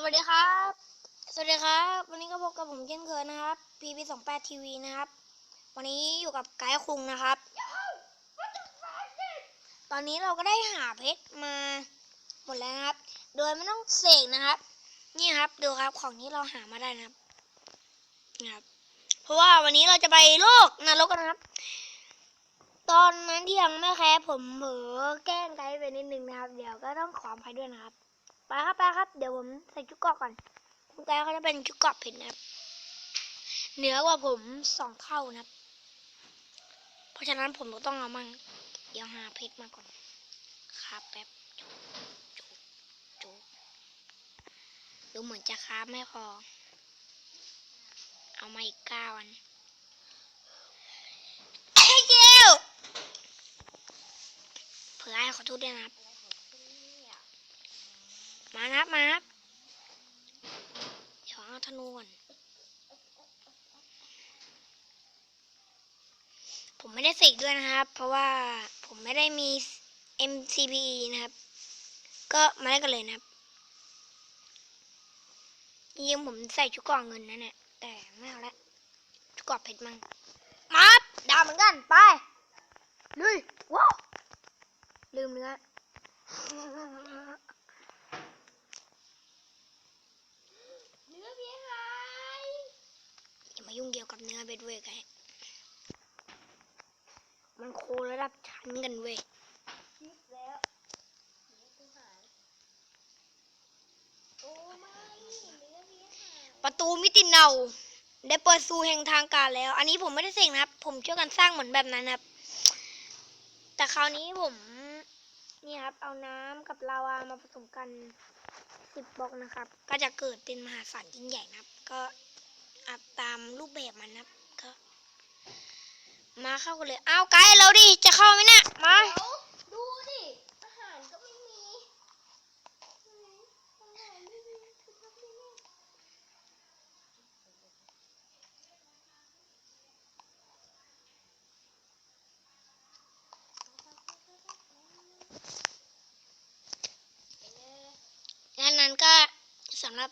สวัสดีครับ สวัสดีครับ วันนี้ก็พบกับผมเช่นเคยนะครับ PP 2 8 TV นะครับ วันนี้อยู่กับไกด์คุงนะครับ ตอนนี้เราก็ได้หาเพชรมาหมดแล้วนะครับ โดยไม่ต้องเสกนะครับ นี่ครับดูครับของที่เราหามาได้นะครับนี่ครับ เพราะว่าวันนี้เราจะไปโลกนรกกันนะครับ ตอนนั้นที่ยังไม่แคร์ผมเหมอแกล้งไกด์ไปนิดนึงนะครับ เดี๋ยวก็ต้องขออภัยด้วยนะครับ ไปครับไปครับ เดี๋ยวผมใส่ชุดเกาะก่อนคุณไกด์เขาจะเป็นชุดเกาะเพชรนะครับ เหนือกว่าผมสองเท่านะครับ เพราะฉะนั้นผมก็ต้องเอามั่งเดี๋ยวหาเพชรมาก่อนครับแป๊บจุจุจุดูเหมือนจะค้าไม่พอ เอามาอีกเก้าอันเฮ้ยเจลเผื่อให้ขอโทษด้วยนะครับ มานะครับมาครับเดี๋ยวเอาธนูก่อนผมไม่ได้เสกด้วยนะครับ เพราะว่าผมไม่ได้มี MCPE นะครับ ก็มาได้กันเลยนะครับยิงผมใส่ชุดเกราะเงินนะเนี่ยแต่ไม่เอาละชุดเกราะเพชรมั่งมาครับดาวเหมือนกัน ไปลุยว้าวลืมเนื้อ เนื้อเพียหาย อ ย่ามายุ่งเกี่ยวกับเนื้อเบ็ดเว้ยไกมันโคระดับชั้นกันเว้ยคิดแล้วเนื้อกูหายโอ้ไม่เนื้อเพียหายประตูมิติเนาได้เปิดสู่แห่งทางการแล้ว อันนี้ผมไม่ได้เสกนะครับ ผมช่วยกันสร้างเหมือนแบบนั้นนะครับ แต่คราวนี้ผมนี่ครับ เอาน้ำกับลาวามาผสมกันสิบบล็อกนะครับ ก็จะเกิดเป็นมหาศาลยิ่งใหญ่นะครับ ก็ อะตามรูปแบบมันนะครับก็มาเข้ากันเลย เอาไกด์เราดิ จะเข้าไหมนี่ยมาดูดิอาหารก็ไม่มีอาหารไม่มีคือทำไม่ได้งานนั้นก็ สำหรับ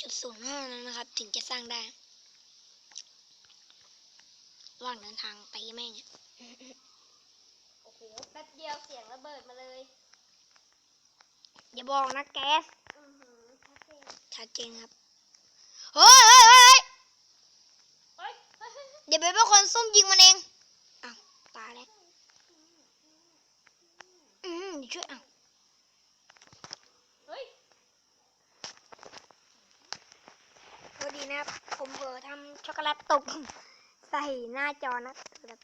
0.16.05 นั้นนะครับ ถึงจะสร้างได้ระหว่างเดินทางไปแม่งอะโอ้โห แป๊บเดียวเสียงระเบิดมาเลย อย่าบอกนะแก๊สอือหือชัดเจนชัดเจนครับเฮ้ยเฮ้ยเฮ้ยเฮ้ยเฮ้ยเฮ้ยเฮ้ยเดี๋ยวไปเป็นคนซุ่มยิงมันเองอ้าวตายแล้ว อืมเดี๋ยวช่วยอ้าว เฮ้ย โทษดีนะครับ ผมเผลอทำช็อกโก แลตตกใส่หน้าจอนะแบบ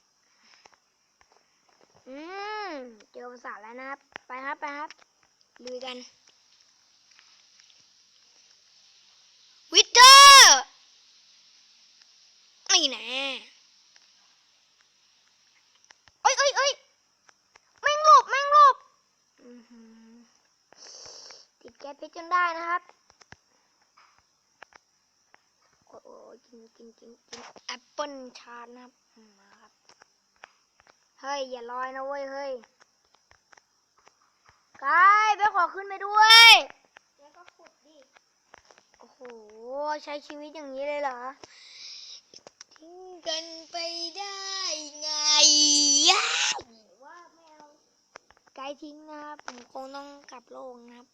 อืมเจอภาษาแล้วนะครับ ไปครับไปครับลุยกันวิเตอร์ไม่แน่เอ้ยเอ้ยเอ้ยแม่งหลบแม่งหลบอื้อหือติดแก๊สเพชรจนได้นะครับ โอ้โห กินกินกินกินแอปเปิลชาร์จนะครับอืมมาครับเฮ้ยอย่าลอยนะเว้ยเฮ้ยกายไปขอขึ้นไปด้วยแล้วก็ขุดดิโอ้โหใช้ชีวิตอย่างนี้เลยเหรอทิ้งกันไปได้ไงยะหรือว่าไม่เอาไกด์ทิ้งนะครับผมคงต้องกลับโลกนะครับ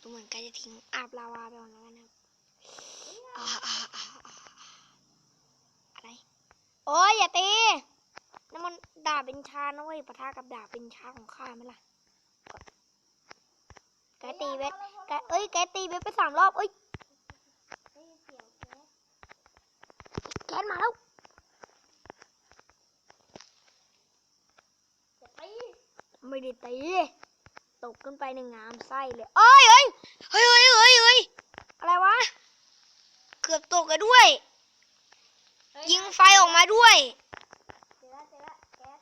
ดูเหมือนไกด์จะทิ้งอาบลาวาไปก่อนแล้วกันนะครับอ่าอ่าอ่าอ่าอะไร โอ้ยอย่าตีนั่นมันดาบเป็นชานะเว้ยปะทะกับดาบเป็นชาของข้าไหมล่ะไกด์ตีเวทไกด์เอ้ยไกด์ตีเวทไปสามรอบเอ้ยได้ยินเสียงแก๊สแกนมาแล้วจะตีไม่ได้ตีตกขึ้นไปในงามไส้เลยเอ้ยเอ้ยเฮ้ยเฮ้ยเฮ้ยเฮ้ยอะไรวะ เกือบตกกันด้วยเฮ้ ยิงไฟออกมาด้วยเจอละเจอละแก๊ส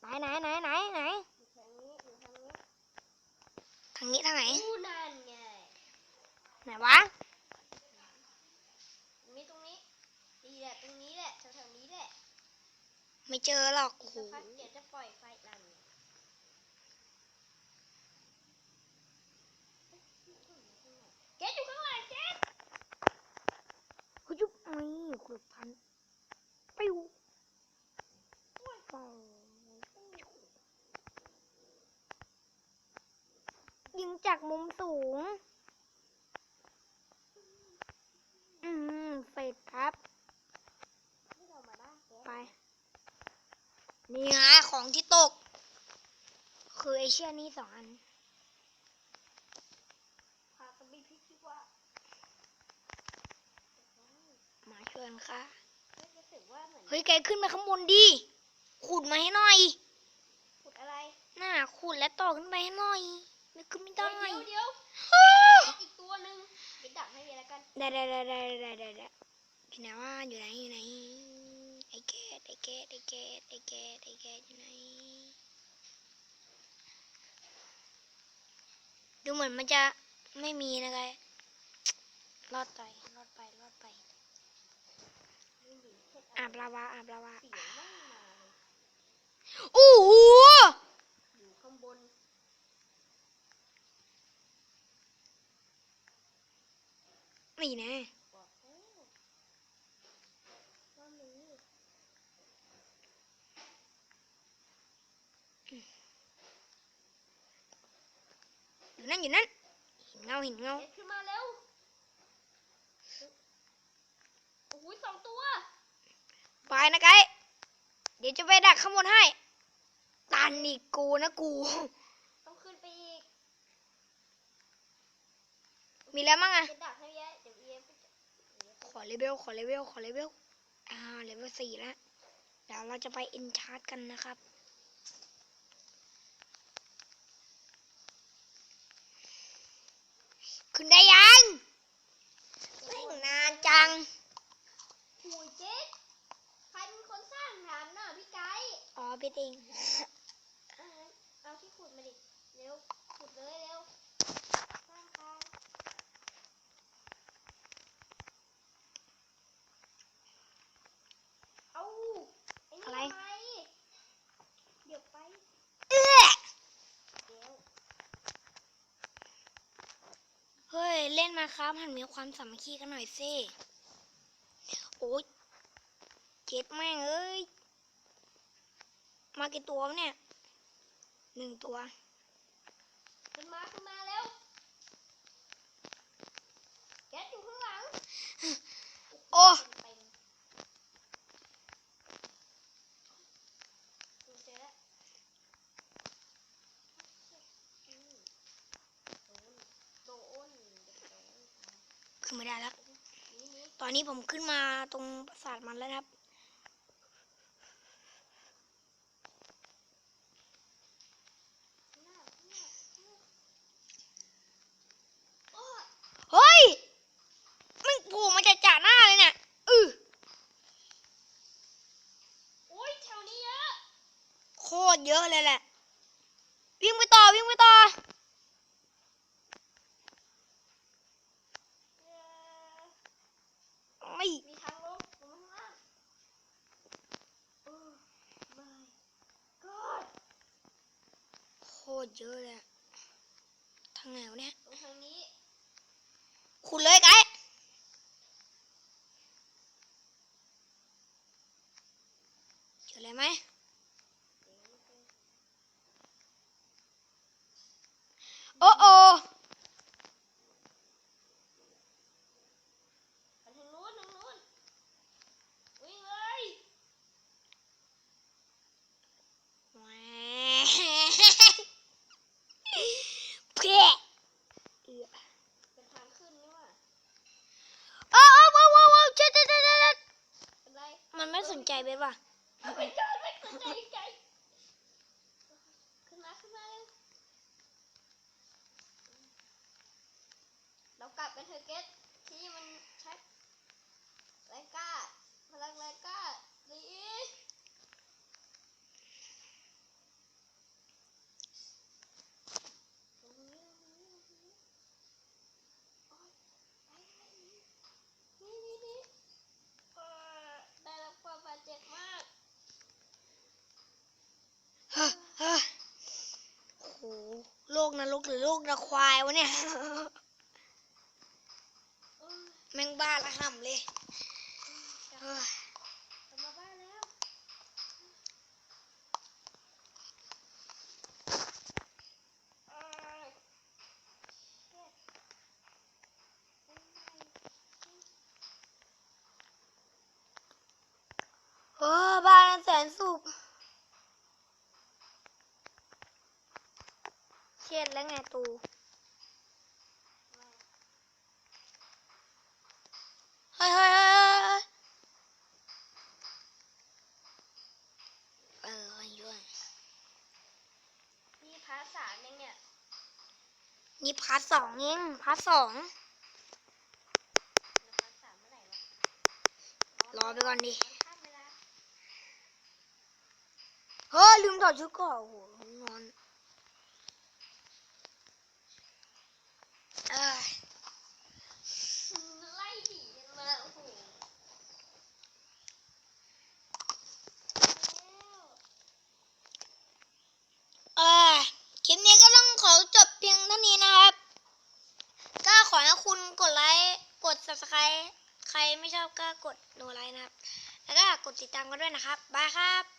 ไหนไหนไหนไหนไหนอยู่ทางนี้อยู่ทางนี้ทางนี้ทางไหนอู้นั่นไงไหนวะมีตรงนี้ดีแหละตรงนี้แหละแถวๆนี้แหละไม่เจอหรอกโอ้โหสักพักเดี๋ยวจะปล่อยไฟ นั่นไงขุดพันปิ้วเป่ายิงจากมุมสูง อืมเสร็จครับ ไป นี่ฮะของที่ตก คือไอเชียนี้สองอัน พากันไปพิชิตว่า มาช่วย กันค่ะ เฮ้ยรู้สึกว่าเหมือนเฮ้ยแกขึ้นไปข้างบนดิ ขุดมาให้หน่อย ขุดอะไร น่า ขุดและต่อขึ้นไปให้หน่อย ไม่ขึ้นไม่ได้เดี๋ยวเดี๋ยวอีกตัวหนึ่งเดี๋ยวดักให้เวียแล้วกัน ได้ได้ได้ได้ได้ได้ได้อยู่ไหนว่าอยู่ไหนอยู่ไหน ไอเกตไอเกตไอเกตไอเกตไอเกตอยู่ไหน ดูเหมือนมันจะไม่มีนะไกรอดไปรอดไปรอดไป นี่ดิเช็ด อาบลาวาอาบลาวาเสียงไม่มาเลยโอ้โหอยู่ข้างบนนี่นะบอกแล้วว่ามีอยู่นั่นอยู่นั่นเห็นเงาเห็นเงาเด็ดขึ้นมาเร็วโอ้โหสองตัว ไปนะไกด์เดี๋ยวจะไปดักข้างบนให้ ตันอีกกูนะกู ต้องขึ้นไปอีกมีแล้วมั้งอะจะดักให้เวียเดี๋ยวเวียไปจับเวียไปขอเลเวลขอเลเวลขอเลเวลอ่าเลเวลสี่แล้วเดี๋ยวเราจะไปอินชาร์จกันนะครับ ขึ้นได้ยังไม่งนานจัง หูยเจ๊ใครเป็นคนสร้างฐานน่ะพี่ไก่อ๋อพี่ติงอ่าเอาที่ขุดมาดิ เร็ว ขุดเลยเร็วสร้างทางเอาไอ้นี่อะไรทำไมเดี๋ยวไปเอื้อเดี๋ยวเฮ้ย เล่นมาครับหันมีความสามัคคีกันหน่อยสิ โอ้ยเจ็ดแม่งเอ้ย มากี่ตัววะเนี่ยหนึ่งตัวขึ้นมาขึ้นมาเร็วแก๊สอยู่ข้างหลัง โอ้เต็มๆดูเจอแล้วอืมโดนโดนเดี๋ยวโดนขึ้นไม่ได้แล้วนี่นี่ตอนนี้ผมขึ้นมาตรงปราสาทมันแล้วนะครับ ข้างหน้าข้างหน้าข้างหน้าโอ้ย เฮ้ย มันโผล่มาจากจ่าหน้าเลยเนี่ย อือ โอ้ยแถวนี้เยอะ โคตร เยอะเลยแหละ วิ่งไปต่อวิ่งไปต่อเอ่อไม่มีทางลงลงมาข้างล่างโอ้ my god โคตรเยอะเลยอะทางไหนวะเนี่ยตรงทางนี้ขุดเลยไกด์เจออะไรไหม เดี๋ยวมันเป็น โอ้โอ้ ไปทางนู้นทางนู้นวิ่งเลย แหวเพ่เอื้อ เป็นทางขึ้นนี่ว่ะ โอ้โอ้โอ้โอ้โอ้เจ๊เจ๊เจ๊เจ๊เจ๊ เป็นไร มันไม่เบสว่ะไม่เจอไม่สนใจใจขึ้นมาขึ้นมาเร็วเรากลับกันเถอะเกตที่มันใช้แรงกล้าพลังแรงกล้าดีตรงนี้ตรงนี้ตรงนี้โอ๊ยไปไปนี่นี่นี่เออได้รับความบาดเจ็บมาก เฮ้อเฮ้อโอ้โหโลกนรก หรือลูกนควายวะเนี่ยแม่งบ้าละห่ำเลย จะ ฮ้ย กลับมาบ้านแล้วเอ้ยเช็ดโอ้ย เออบ้านแสนสุข เครียดแล้วไงตูเฮ้ยเฮ้ยเฮ้ยเฮ้ยเออเฮ้ยด้วยนี่พาร์ทสามยังเนี่ย นี่พาร์ทสองเองพาร์ทสองแล้วพาร์ทสามเมื่อไหร่วะรอไปก่อนดิมันข้ามเวลาเฮ้ยลืมถอดชุดก่อนโอ้โหนอน เอ้ยไล่หนีกันมาโอ้โหเออคลิปนี้ก็ต้องขอจบเพียงเท่านี้นะครับ ก็ขอให้คุณกดไลค์กด subscribe ใครไม่ชอบก็กดโนไลค์นะครับ แล้วก็กดติดตามกันด้วยนะครับ บายครับ